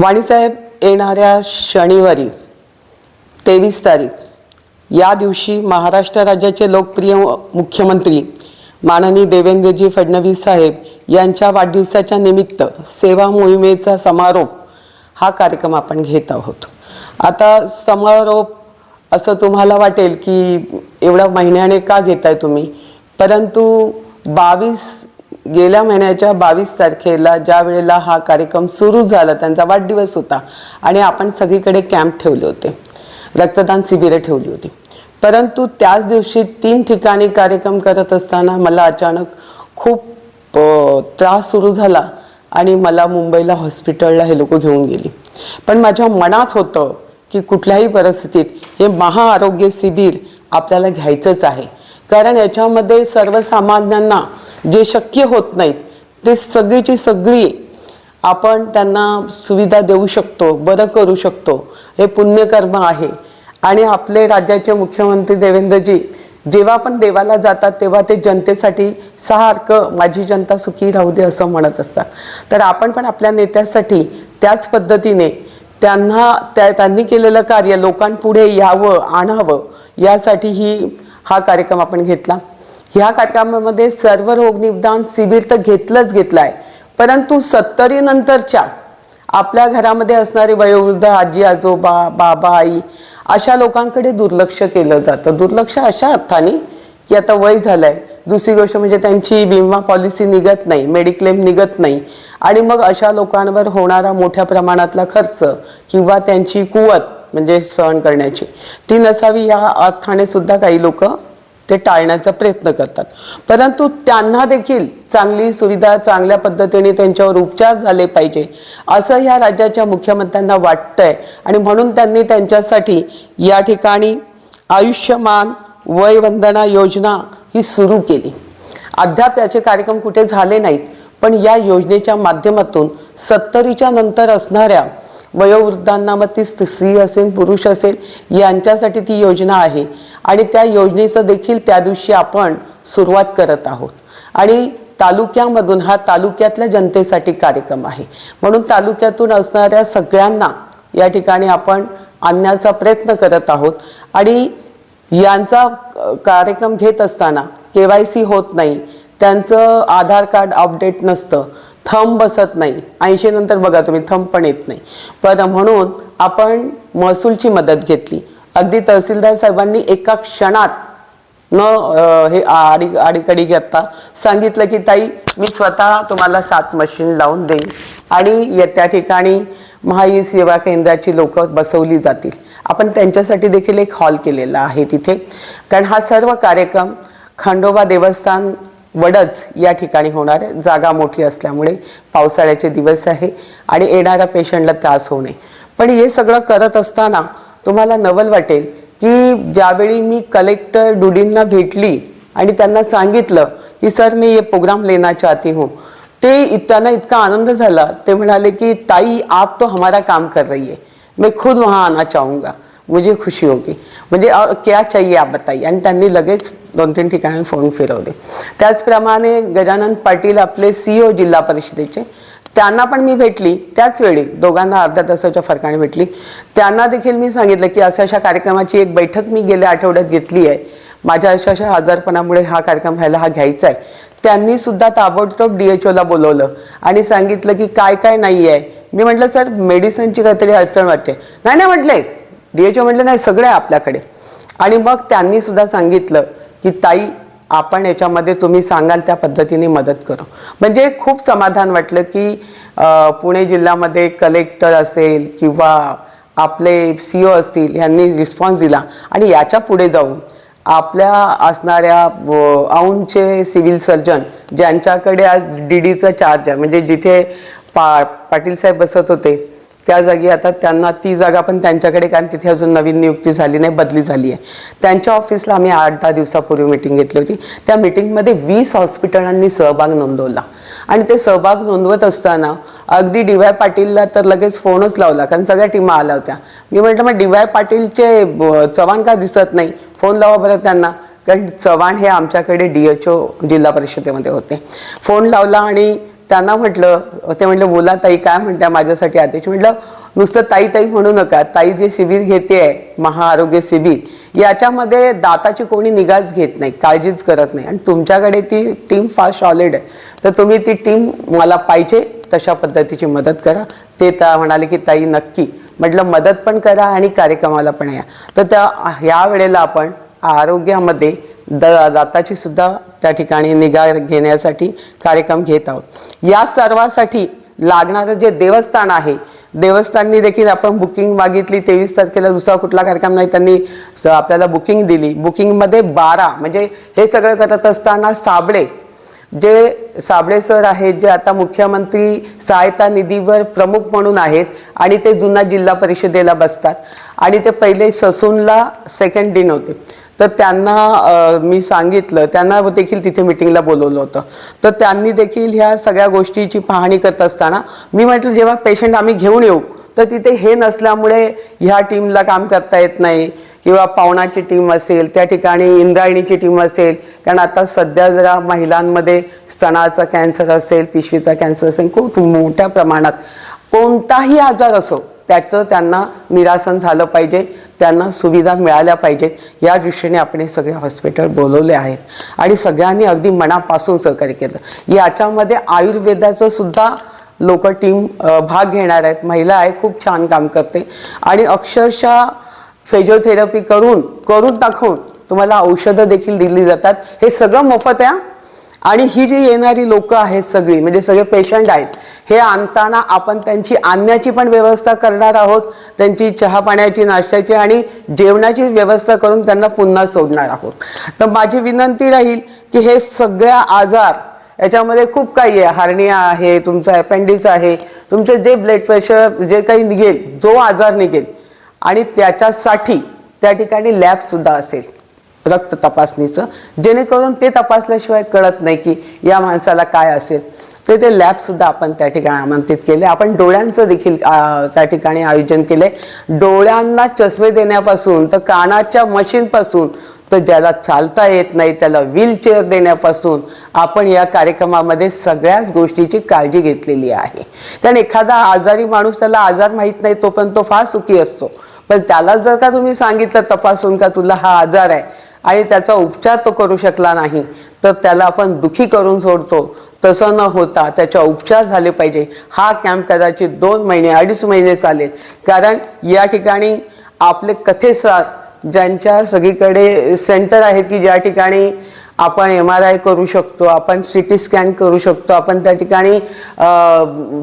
वाणीसाहेब येणाऱ्या शनिवारी तेवीस तारीख या दिवशी महाराष्ट्र राज्याचे लोकप्रिय मुख्यमंत्री माननीय देवेंद्रजी फडणवीस साहेब यांच्या वाढदिवसाच्या निमित्त सेवा मोहिमेचा समारोप हा कार्यक्रम आपण घेत आहोत. आता समारोप असं तुम्हाला वाटेल की एवढ्या महिन्याने का घेताय तुम्ही? परंतु बावीस गेल्या महिन्याच्या बावीस तारखेला ज्या वेळेला हा कार्यक्रम सुरू झाला त्यांचा वाढदिवस होता आणि आपण सगळीकडे कॅम्प ठेवले होते. रक्तदान शिबिरं ठेवली होती. परंतु त्याच दिवशी तीन ठिकाणी कार्यक्रम करत असताना मला अचानक खूप त्रास सुरू झाला आणि मला मुंबईला हॉस्पिटलला हे लोक घेऊन गेली. पण माझ्या मनात होतं की कुठल्याही परिस्थितीत हे महाआरोग्य शिबिर आपल्याला घ्यायचंच आहे. कारण याच्यामध्ये सर्वसामान्यांना जे शक्य होत नाहीत ते सगळीची सगळी आपण त्यांना सुविधा देऊ शकतो बरं करू शकतो. हे पुण्यकर्म आहे. आणि आपले राज्याचे मुख्यमंत्री देवेंद्रजी जेव्हा पण देवाला जातात तेव्हा ते जनतेसाठी सारखं माझी जनता सुखी राहू दे असं म्हणत असतात. तर आपण पण आपल्या नेत्यासाठी त्याच पद्धतीने त्यांना त्या त्यांनी केलेलं कार्य लोकांपुढे यावं आणावं यासाठी ही हा कार्यक्रम आपण घेतला. ह्या कार्यक्रमामध्ये सर्व रोग निदान शिबिर तर घेतलंच घेतलं आहे परंतु सत्तरी नंतरच्या आपल्या घरामध्ये असणारे वयोवृद्ध आजी आजोबा बाबा आई अशा लोकांकडे दुर्लक्ष केलं जातं. दुर्लक्ष अशा अर्थाने की आता वय झालंय. दुसरी गोष्ट म्हणजे त्यांची विमा पॉलिसी निघत नाही मेडिक्लेम निघत नाही. आणि मग अशा लोकांवर होणारा मोठ्या प्रमाणातला खर्च किंवा त्यांची कुवत म्हणजे सहन करण्याची ती नसावी या अर्थाने सुद्धा काही लोक ते टाळण्याचा प्रयत्न करतात. परंतु त्यांना देखील चांगली सुविधा चांगल्या पद्धतीने त्यांच्यावर उपचार झाले पाहिजे असं ह्या राज्याच्या मुख्यमंत्र्यांना वाटतंय. आणि म्हणून त्यांनी त्यांच्यासाठी या ठिकाणी आयुष्यमान वयवंदना योजना ही सुरू केली. अद्याप याचे कार्यक्रम कुठे झाले नाहीत पण या योजनेच्या माध्यमातून सत्तरीच्या नंतर असणाऱ्या वयोवृद्धांना मग ती स्त्री असेल पुरुष असेल यांच्यासाठी ती योजना आहे. आणि त्या योजनेचं देखील त्या दिवशी आपण सुरुवात करत आहोत. आणि तालुक्यामधून हा तालुक्यातल्या जनतेसाठी कार्यक्रम आहे. म्हणून तालुक्यातून असणाऱ्या सगळ्यांना या ठिकाणी आपण आणण्याचा प्रयत्न करत आहोत. आणि यांचा कार्यक्रम घेत असताना के वाय सी होत नाही. त्यांचं आधार कार्ड अपडेट नसतं. थंब बसत नाही. ऐंशी नंतर बघा तुम्ही थंब पण येत नाही. पण म्हणून आपण महसूलची मदत घेतली. अगदी तहसीलदार साहेबांनी एका क्षणात न हे आडी आडीकडी घेता सांगितलं की ताई मी स्वतः तुम्हाला सात मशीन लावून देईन. आणि त्या ठिकाणी महाई सेवा केंद्राची लोक बसवली जातील. आपण त्यांच्यासाठी देखील एक हॉल केलेला आहे तिथे. कारण हा सर्व कार्यक्रम खंडोबा देवस्थान वडच या ठिकाणी होणार आहे. जागा मोठी असल्यामुळे पावसाळ्याचे दिवस आहे आणि येणाऱ्या पेशंटला त्रास होऊ नये. पण हे सगळं करत असताना तुम्हाला नवल वाटेल की ज्यावेळी मी कलेक्टर डुडींना भेटली आणि त्यांना सांगितलं की सर मी ये प्रोग्राम लेना चाहती हूँ. ते इत- त्यांना इतका आनंद झाला. ते म्हणाले की ताई आप तो हमारा काम कर रही है. मैं खुद वहाँ आना चाहूँगा. मुझे खुशी होगी. म्हणजे क्या चाहिए आप बताइए? आणि त्यांनी लगेच दोन तीन ठिकाणी फोन फिरवले. त्याचप्रमाणे गजानन पाटील आपले सीईओ जिल्हा परिषदेचे त्यांना पण मी भेटली. त्याच वेळी दोघांना अर्ध्या तासाच्या फरकाने भेटली. त्यांना देखील मी सांगितलं की अशा अशा कार्यक्रमाची एक बैठक मी गेल्या आठवड्यात घेतली आहे. माझ्या अशा अशा आजारपणामुळे हा कार्यक्रम व्हायला हा घ्यायचा आहे. त्यांनी सुद्धा ताबडतोब डी एच ओला बोलवलं आणि सांगितलं की काय काय नाही आहे. मी म्हटलं सर मेडिसिनची काहीतरी अडचण वाटते. नाही नाही म्हटले. ओ म्हटलं नाही सगळं आहे आपल्याकडे. आणि मग त्यांनी सुद्धा सांगितलं की ताई आपण याच्यामध्ये तुम्ही सांगाल त्या पद्धतीने मदत करू. म्हणजे खूप समाधान वाटलं की पुणे जिल्ह्यामध्ये कलेक्टर असेल किंवा आपले सी ओ असतील यांनी रिस्पॉन्स दिला. आणि याच्यापुढे जाऊन आपल्या असणाऱ्या व- औंधचे सिव्हिल सर्जन ज्यांच्याकडे आज डी डीचं चार्ज आहे म्हणजे जिथे पा पाटील साहेब बसत होते त्या जागी आता त्यांना ती जागा पण त्यांच्याकडे कारण तिथे अजून नवीन नियुक्ती झाली नाही बदली झाली आहे. त्यांच्या ऑफिसला आम्ही आठ दहा दिवसापूर्वी मिटिंग घेतली होती. त्या मिटिंगमध्ये वीस हॉस्पिटलांनी सहभाग नोंदवला. आणि ते सहभाग नोंदवत असताना अगदी डी वाय पाटीलला तर लगेच फोनच लावला कारण सगळ्या टीमा आल्या होत्या. मी म्हटलं मग डी वाय पाटीलचे चव्हाण का दिसत नाही? फोन लावा बरं त्यांना. कारण चव्हाण हे आमच्याकडे डी एच ओ जिल्हा परिषदेमध्ये होते. फोन लावला आणि त्यांना म्हटलं ते म्हटलं बोला ताई काय म्हणत्या माझ्यासाठी आदेश म्हटलं नुसतं ताई ताई म्हणू नका ताई जे शिबिर घेते आहे महाआरोग्य शिबिर याच्यामध्ये दाताची कोणी निगाच घेत नाही काळजीच करत नाही. आणि तुमच्याकडे ती टीम फार सॉलिड आहे. तर तुम्ही ती टीम मला पाहिजे तशा पद्धतीची मदत करा. ते त्या म्हणाले की ताई नक्की. म्हटलं मदत पण करा आणि कार्यक्रमाला पण या. तर त्या ह्या वेळेला आपण आरोग्यामध्ये द दाताची सुद्धा त्या ठिकाणी निगा घेण्यासाठी कार्यक्रम घेत आहोत. या सर्वासाठी लागणारं जे देवस्थान आहे देवस्थाननी देखील आपण बुकिंग मागितली तेवीस तारखेला दुसरा कुठला कार्यक्रम नाही त्यांनी आपल्याला बुकिंग दिली. बुकिंगमध्ये बारा म्हणजे हे सगळं करत असताना साबळे जे साबळे सर आहेत जे आता मुख्यमंत्री सहायता निधीवर प्रमुख म्हणून आहेत आणि ते जुना जिल्हा परिषदेला बसतात. आणि ते पहिले ससूनला सेकंड दिन होते. तर त्यांना मी सांगितलं त्यांना देखील तिथे मिटिंगला बोलवलं होतं. तर त्यांनी देखील ह्या सगळ्या गोष्टीची पाहणी करत असताना मी म्हटलं जेव्हा पेशंट आम्ही घेऊन येऊ तर तिथे हे नसल्यामुळे ह्या टीमला काम करता येत नाही किंवा पावणाची टीम असेल त्या ठिकाणी इंद्रायणीची टीम असेल. कारण आता सध्या जरा महिलांमध्ये स्तनाचा कॅन्सर असेल पिशवीचा कॅन्सर असेल खूप मोठ्या प्रमाणात. कोणताही आजार असो त्याचं त्यांना निरासन झालं पाहिजे त्यांना सुविधा मिळाल्या पाहिजेत या दृष्टीने आपण हे सगळे हॉस्पिटल बोलवले आहेत. आणि सगळ्यांनी अगदी मनापासून सहकार्य केलं. याच्यामध्ये आयुर्वेदाचं सुद्धा लोक टीम भाग घेणार आहेत. महिला आहे खूप छान काम करते. आणि अक्षरशः फिजिओथेरपी करून करून दाखवून तुम्हाला औषधं देखील दिली जातात. हे सगळं मोफत आहे आणि ही जी येणारी लोक आहेत सगळी म्हणजे सगळे पेशंट आहेत हे आणताना आपण त्यांची आणण्याची पण व्यवस्था करणार आहोत त्यांची चहा पाण्याची नाश्त्याची आणि जेवणाची व्यवस्था करून त्यांना पुन्हा सोडणार आहोत. तर माझी विनंती राहील की हे सगळ्या आजार याच्यामध्ये खूप काही आहे. हार्निया आहे तुमचं अपेंडिक्स आहे तुमचे जे ब्लड प्रेशर जे काही निघेल जो आजार निघेल आणि त्याच्यासाठी त्या ठिकाणी लॅबसुद्धा असेल. रक्त तपासणीचं. जेणेकरून ते तपासल्याशिवाय कळत नाही की या माणसाला काय असेल. तर ते लॅब सुद्धा आपण त्या ठिकाणी आमंत्रित केले. आपण डोळ्यांचं देखील त्या ठिकाणी आयोजन केले. डोळ्यांना चष्मे देण्यापासून तर कानाच्या मशीनपासून तर ज्याला चालता येत नाही त्याला व्हीलचेअर देण्यापासून आपण या कार्यक्रमामध्ये सगळ्याच गोष्टीची काळजी घेतलेली आहे. कारण एखादा आजारी माणूस त्याला आजार माहीत नाही तो पण तो फार सुखी असतो. पण त्याला जर का तुम्ही सांगितलं तपासून का तुला हा आजार आहे आणि त्याचा उपचार तो करू शकला नाही तर त्याला आपण दुखी करून सोडतो. तसं न होता त्याच्या उपचार झाले पाहिजे. हा कॅम्प कदाचित दोन महिने अडीच महिने चालेल. कारण या ठिकाणी आपले कथेसार ज्यांच्या सगळीकडे सेंटर आहेत की ज्या ठिकाणी आपण एम आर आय करू शकतो आपण सी टी स्कॅन करू शकतो आपण त्या ठिकाणी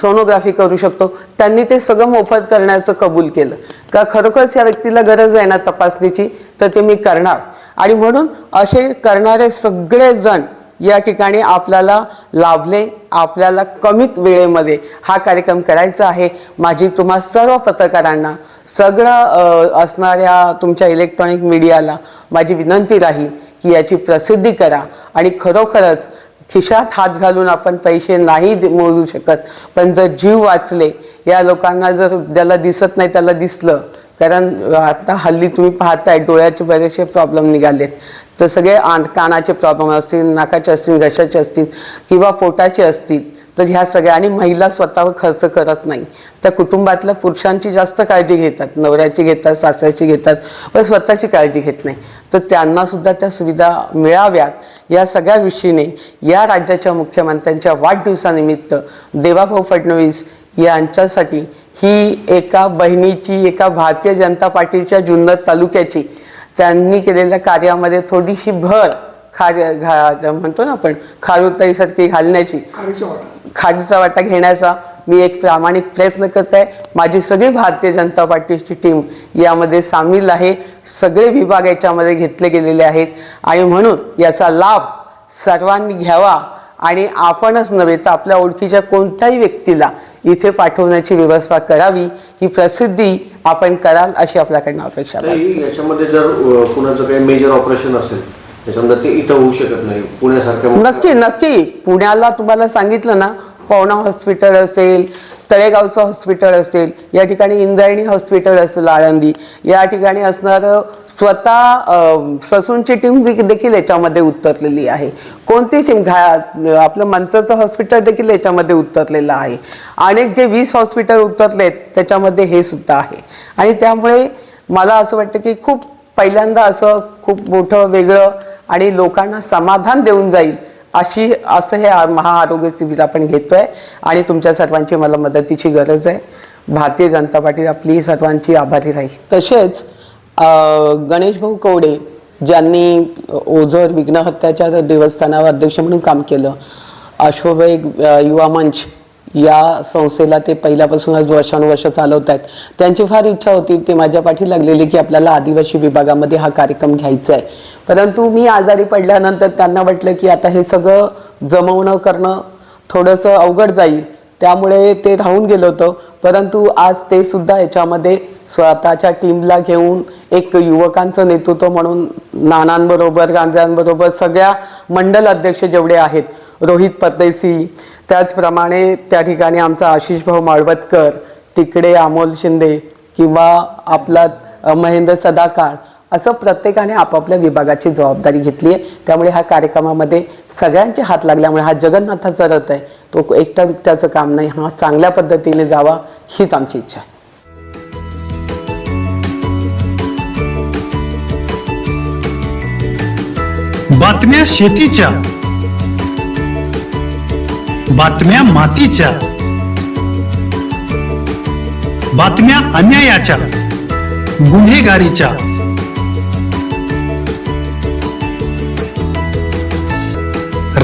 सोनोग्राफी करू शकतो त्यांनी ते सगळं मोफत करण्याचं कबूल केलं. का खरोखरच या व्यक्तीला गरज आहे ना तपासणीची? तर ते मी करणार. आणि म्हणून असे करणारे सगळेजण या ठिकाणी आपल्याला लाभले आपल्याला कमी वेळेमध्ये हा कार्यक्रम करायचा आहे. माझी तुम्हा सर्व पत्रकारांना सगळं असणाऱ्या तुमच्या इलेक्ट्रॉनिक मीडियाला माझी विनंती राहील की याची प्रसिद्धी करा. आणि खरोखरच खिशात हात घालून आपण पैसे नाही मोजू शकत पण जर जीव वाचले या लोकांना जर ज्याला दिसत नाही त्याला दिसलं कारण आता हल्ली तुम्ही पाहताय डोळ्याचे बरेचसे प्रॉब्लेम निघालेत. तर सगळे आण कानाचे प्रॉब्लेम असतील नाकाचे असतील घशाचे असतील किंवा पोटाचे असतील तर ह्या सगळ्या आणि महिला स्वतःवर खर्च करत नाही. त्या कुटुंबातल्या पुरुषांची जास्त काळजी घेतात नवऱ्याची घेतात सासऱ्याची घेतात पण स्वतःची काळजी घेत नाही. तर त्यांनासुद्धा त्या सुविधा मिळाव्यात. या सगळ्या दृष्टीने या राज्याच्या मुख्यमंत्र्यांच्या वाढदिवसानिमित्त देवाभाऊ फडणवीस यांच्यासाठी ही एका बहिणीची एका भारतीय जनता पार्टीच्या जुन्नर तालुक्याची त्यांनी केलेल्या कार्यामध्ये थोडीशी भर खा घा म्हणतो ना आपण खारुताईसारखी घालण्याची. खारीचा वाटा घेण्याचा मी एक प्रामाणिक प्रयत्न करत आहे. माझी सगळी भारतीय जनता पार्टीची टीम यामध्ये सामील आहे. सगळे विभाग याच्यामध्ये घेतले गेलेले आहेत. आणि म्हणून याचा लाभ सर्वांनी घ्यावा. आणि आपणच नव्हे तर आपल्या ओळखीच्या कोणत्याही व्यक्तीला इथे पाठवण्याची व्यवस्था करावी ही प्रसिद्धी आपण कराल अशी आपल्याकडनं अपेक्षा याच्यामध्ये जर कुणाचं काही मेजर ऑपरेशन असेल त्याच्यामध्ये ते इथं होऊ शकत नाही. नक्की नक्की. पुण्याला तुम्हाला सांगितलं ना पवना हॉस्पिटल असेल तळेगावचं हॉस्पिटल असेल या ठिकाणी इंद्रायणी हॉस्पिटल असेल आळंदी या ठिकाणी असणारं स्वतः ससूनची टीम देखील याच्यामध्ये उतरलेली आहे. कोणती टीम घा आपलं मनसाचं हॉस्पिटल देखील याच्यामध्ये उतरलेलं आहे. अनेक जे वीस हॉस्पिटल उतरलेत त्याच्यामध्ये हे सुद्धा आहे. आणि त्यामुळे मला असं वाटतं की खूप पहिल्यांदा असं खूप मोठं वेगळं आणि लोकांना समाधान देऊन जाईल अशी असं हे महाआरोग्य शिबिर आपण घेतोय. आणि तुमच्या सर्वांची मला मदतीची गरज आहे. भारतीय जनता पार्टी आपली सर्वांची आभारी राहील. तसेच गणेश भाऊ कवडे ज्यांनी ओझर विघ्नहत्याच्या देवस्थानावर अध्यक्ष म्हणून काम केलं अश्ववेग युवा मंच या संस्थेला ते पहिल्यापासूनच वर्षानुवर्ष चालवत आहेत त्यांची फार इच्छा होती ते माझ्या पाठी लागलेली की आपल्याला आदिवासी विभागामध्ये हा कार्यक्रम घ्यायचा आहे परंतु मी आजारी पडल्यानंतर त्यांना वाटलं की आता हे सगळं जमवणं करणं थोडंसं अवघड जाईल. त्यामुळे ते राहून गेलं होतं. परंतु आज ते सुद्धा याच्यामध्ये स्वतःच्या टीमला घेऊन एक युवकांचं नेतृत्व म्हणून नानांबरोबर गांजांबरोबर सगळ्या मंडल अध्यक्ष जेवढे आहेत रोहित परदेसी त्याचप्रमाणे त्या ठिकाणी आमचा आशिष भाऊ माळवतकर तिकडे अमोल शिंदे किंवा आपला महेंद्र सदाकाळ असं प्रत्येकाने आपापल्या विभागाची जबाबदारी घेतली आहे. त्यामुळे ह्या कार्यक्रमामध्ये सगळ्यांचे हात लागल्यामुळे हा जगन्नाथाचा रथ आहे. तो एकटा दुकट्याचं काम नाही. हा चांगल्या पद्धतीने जावा हीच आमची इच्छा आहे. बातम्या शेतीच्या बातम्या मातीच्या बातम्या अन्यायाच्या गुन्हेगारीच्या.